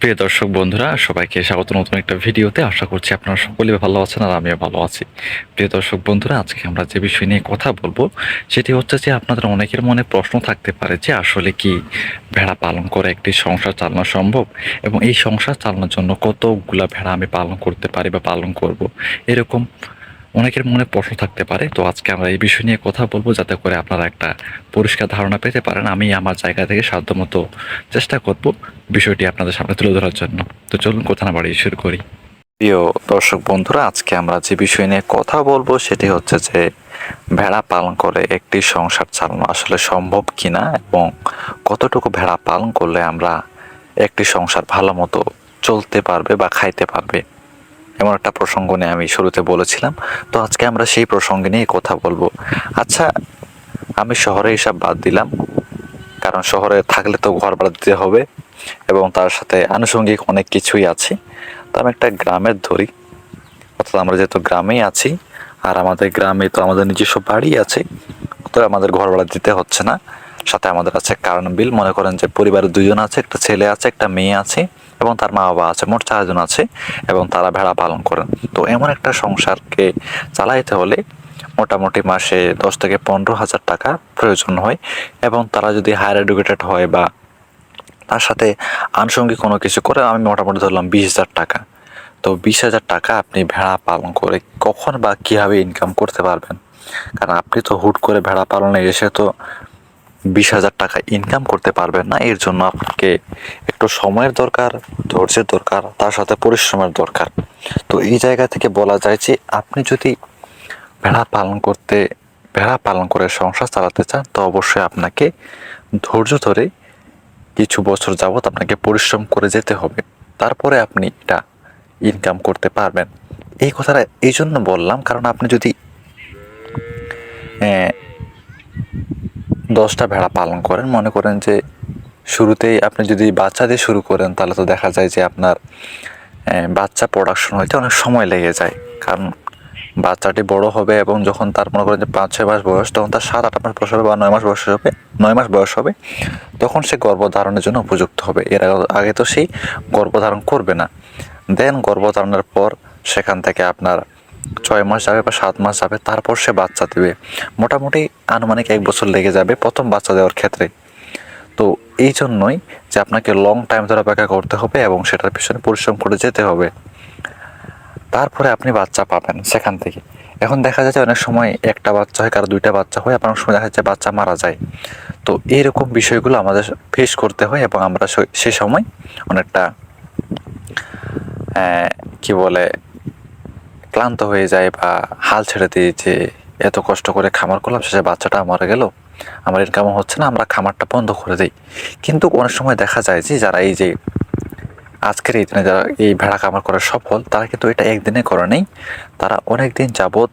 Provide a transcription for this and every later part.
প্রিয় দর্শক বন্ধুরা, সবাইকে স্বাগত নতুন একটা ভিডিওতে। আশা করছি আপনারা সকলে ভালো আছেন আর আমিও ভালো আছি। প্রিয় দর্শক বন্ধুরা, আজকে আমরা যে বিষয় নিয়ে কথা বলব, সেটি হচ্ছে যে আপনাদের অনেকের মনে প্রশ্ন থাকতে পারে যে আসলে কি ভেড়া পালন করে একটি সংসার চালানো সম্ভব? এবং এই সংসার চালানোর জন্য কতগুলা ভেড়া আমি পালন করতে পারি বা পালন করব? এরকম অনেকের মনে প্রশ্ন থাকতে পারে, তো আজকে আমরা এই বিষয় নিয়ে কথা বলব যাতে করে আপনারা একটা পরিষ্কার ধারণা পেতে পারেন। আমি আমার জায়গা থেকে সাধ্যমতো চেষ্টা করব বিষয়টি আপনাদের সামনে তুলে ধরার জন্য। তো চলুন কথা না বাড়িয়ে শুরু করি। প্রিয় দর্শক বন্ধুরা, আজকে আমরা যে বিষয় নিয়ে কথা বলব সেটি হচ্ছে যে ভেড়া পালন করে একটি সংসার চালানো আসলে সম্ভব কিনা এবং কতটুকু ভেড়া পালন করলে আমরা একটি সংসার ভালো মতো চলতে পারবে বা খাইতে পারবে। এমন একটা প্রসঙ্গ নিয়ে আমি শুরুতে বলেছিলাম। তো আজকে আমরা সেই প্রসঙ্গে নিয়ে কথা বলব। আচ্ছা আমি শহরে এসব বাদ দিলাম, কারণ শহরে থাকলে তো ঘর ভাড়া দিতে হবে এবং তার সাথে আনুষঙ্গিক অনেক কিছুই আছে। তো আমি একটা গ্রামের ধরি, অর্থাৎ আমরা যেহেতু গ্রামেই আছি, আর আমাদের গ্রামে তো আমাদের নিজস্ব বাড়ি আছে তো আমাদের ঘর ভাড়া দিতে হচ্ছে না। সাথে আমাদের আছে কারণ বিল মনে করেন যে পরিবারের দুজন আছে, একটা ছেলে আছে, একটা মেয়ে আছে এবং তার মা বাবা আছে, মোট চারজন আছে এবং তারা ভেড়া পালন করেন। তো এমন একটা সংসারকে চালাইতে হলে মোটামুটি মাসে দশ থেকে পনেরো হাজার টাকা প্রয়োজন হয় এবং তারা যদি হায়ার এডুকেটেড হয় বা তার সাথে আনুষঙ্গিক কোনো কিছু করে, আমি মোটামুটি ধরলাম বিশ হাজার টাকা। তো বিশ হাজার টাকা আপনি ভেড়া পালন করে কখন বা কীভাবে ইনকাম করতে পারবেন? কারণ আপনি তো হুট করে ভেড়া পালনে এসে তো বিশ হাজার টাকা ইনকাম করতে পারবেন না। এর জন্য আপনাকে একটু সময়ের দরকার, ধৈর্যের দরকার, তার সাথে পরিশ্রমের দরকার। তো এই জায়গা থেকে বলা যায় যে, আপনি যদি ভেড়া পালন করতে, ভেড়া পালন করে সংসার চালাতে চান, তো অবশ্যই আপনাকে ধৈর্য ধরে কিছু বছর যাবৎ আপনাকে পরিশ্রম করে যেতে হবে। তারপরে আপনি এটা ইনকাম করতে পারবেন। এই কথাটা এই জন্য বললাম, কারণ আপনি যদি দশটা ভেড়া পালন করেন। মনে করেন যে শুরুতেই আপনি যদি বাচ্চা দিয়ে শুরু করেন, তাহলে তো দেখা যায় যে আপনার বাচ্চা প্রোডাকশন হইতে অনেক সময় লেগে যায়। কারণ বাচ্চাটি বড় হবে এবং যখন তার মনে করেন যে পাঁচ, ছয় মাস বয়স, তখন তার সাত, আট মাস বয়স হবে বা নয় মাস বয়স হবে, নয় মাস বয়স হবে, তখন সে গর্ভধারণের জন্য উপযুক্ত হবে। এর আগে- তো সেই গর্ভধারণ করবে না। দেন গর্ভধারণের পর সেখান থেকে আপনার ছয় মাস যাবে বা সাত মাস যাবে, তারপর সে বাচ্চা দেবে। মোটামুটি আনুমানিক এক বছর লেগে যাবে প্রথম বাচ্চা দেওয়ার ক্ষেত্রে। তো এই জন্যই যে আপনাকে লং টাইম ধরে অপেক্ষা করতে হবে এবং সেটার পিছনে পরিশ্রম করে যেতে হবে। তারপরে আপনি বাচ্চা পাবেন সেখান থেকে। এখন দেখা যাচ্ছে অনেক সময় একটা বাচ্চা হয়, কারও দুইটা বাচ্চা হয় আবার অনেক সময় দেখা যাচ্ছে বাচ্চা মারা যায়। তো এইরকম বিষয়গুলো আমাদের ফেস করতে হয় এবং আমরা সে- সময় অনেকটা কি বলে ক্লান্ত হয়ে যায় বা হাল ছেড়ে দিই যে এত কষ্ট করে খামার করলাম, শেষে বাচ্চাটা মারা গেল। আমার ইনকামও হচ্ছে না, আমরা খামারটা বন্ধ করে দিই। কিন্তু অনেক সময় দেখা যায় যে যারা এই যে আজকের এই দিনে যারা এই ভেড়া খামার করে সফল, তারা কিন্তু এটা একদিনে করে নেই। তারা অনেক দিন যাবৎ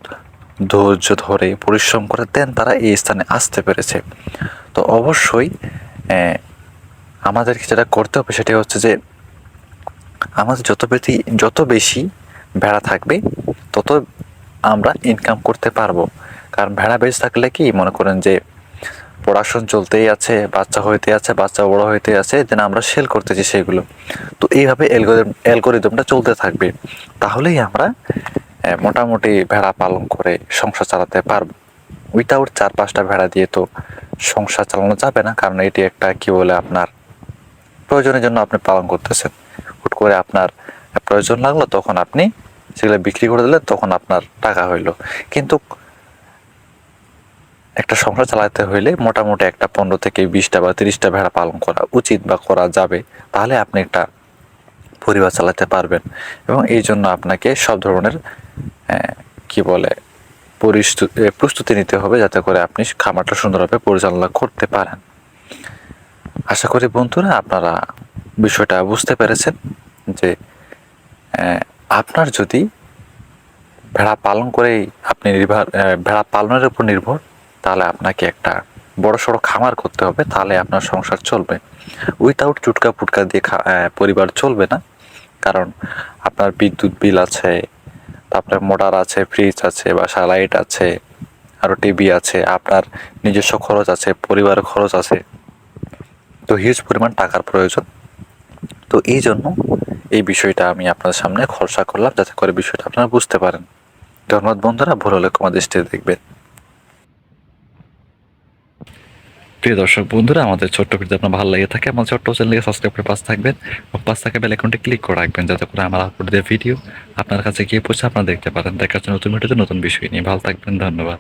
ধৈর্য ধরে, পরিশ্রম করে দেন, তারা এই স্থানে আসতে পেরেছে। তো অবশ্যই আমাদেরকে যেটা করতে হবে সেটা হচ্ছে যে আমাদের যত বেশি যত বেশি ভেড়া থাকবে তত আমরা ইনকাম করতে পারব। কারণ ভেড়া বেশি থাকলে কি, মনে করেন যে প্রোডাকশন চলতেই আছে, বাচ্চা হইতে আছে, বাচ্চা বড় হইতে আছে দেন আমরা সেল করতেছি সেগুলো। তো এইভাবে অ্যালগোরিদম অ্যালগোরিদমটা চলতে থাকবে। তাহলেই আমরা মোটামুটি ভেড়া পালন করে সংসার চালাতে পারব। উইথাউট চার পাঁচটা ভেড়া দিয়ে তো সংসার চালানো যাবে না, কারণ এটি একটা কি বলে আপনার প্রয়োজনের জন্য আপনি পালন করতেছেন। হুট করে আপনার প্রয়োজন লাগল, তখন আপনি সেগুলো বিক্রি করে দিলে তখন আপনার টাকা হইল। কিন্তু একটা সংসার চালাতে হইলে মোটামুটি একটা পনেরো থেকে বিশটা বা তিরিশটা ভেড়া পালন করা উচিত বা করা যাবে। তাহলে আপনি একটা পরিবার চালাতে পারবেন এবং এই জন্য আপনাকে সব ধরনের কি বলে, পরিস্তু- প্রস্তুতি নিতে হবে যাতে করে আপনি খামারটা সুন্দরভাবে পরিচালনা করতে পারেন। আশা করি বন্ধুরা আপনারা বিষয়টা বুঝতে পেরেছেন যে আপনার যদি ভেড়া পালন করেই আপনি নির্ভর ভেড়া পালনের উপর নির্ভর, তাহলে আপনাকে একটা বড় সড়ো খামার করতে হবে, তাহলে আপনার সংসার চলবে। উইথাউট চুটকা পুটকা দিয়ে পরিবার চলবে না। কারণ আপনার বিদ্যুৎ বিল আছে, তারপরে মোটর আছে ফ্রিজ আছে বা লাইট আছে আরও টিভি আছে, আপনার নিজস্ব খরচ আছে পরিবারের খরচ আছে। তো হিউজ পরিমাণ টাকার প্রয়োজন। তো এই জন্য এই বিষয়টা আমি আপনাদের সামনে খরচা করলাম যাতে করে বিষয়টা আপনারা বুঝতে পারেন। ধন্যবাদ বন্ধুরা, ভুল হলে ক্ষমা দৃষ্টিতে দেখবেন। প্রিয় দর্শক বন্ধুরা, আমাদের ছোট্ট ভিডিও আপনার ভালো লেগে থাকে, আমার ছোট্ট চ্যানেলকে সাবস্ক্রাইব করে পাশ থাকবেন। ও পাশ থাকা বেল আইকনটি ক্লিক করে রাখবেন যাতে করে আমার আপলোড ভিডিও আপনার কাছে গিয়ে পৌঁছে আপনারা দেখতে পারেন। দেখার জন্য নতুন ভিডিওতে নতুন বিষয় নিয়ে। ভালো থাকবেন, ধন্যবাদ।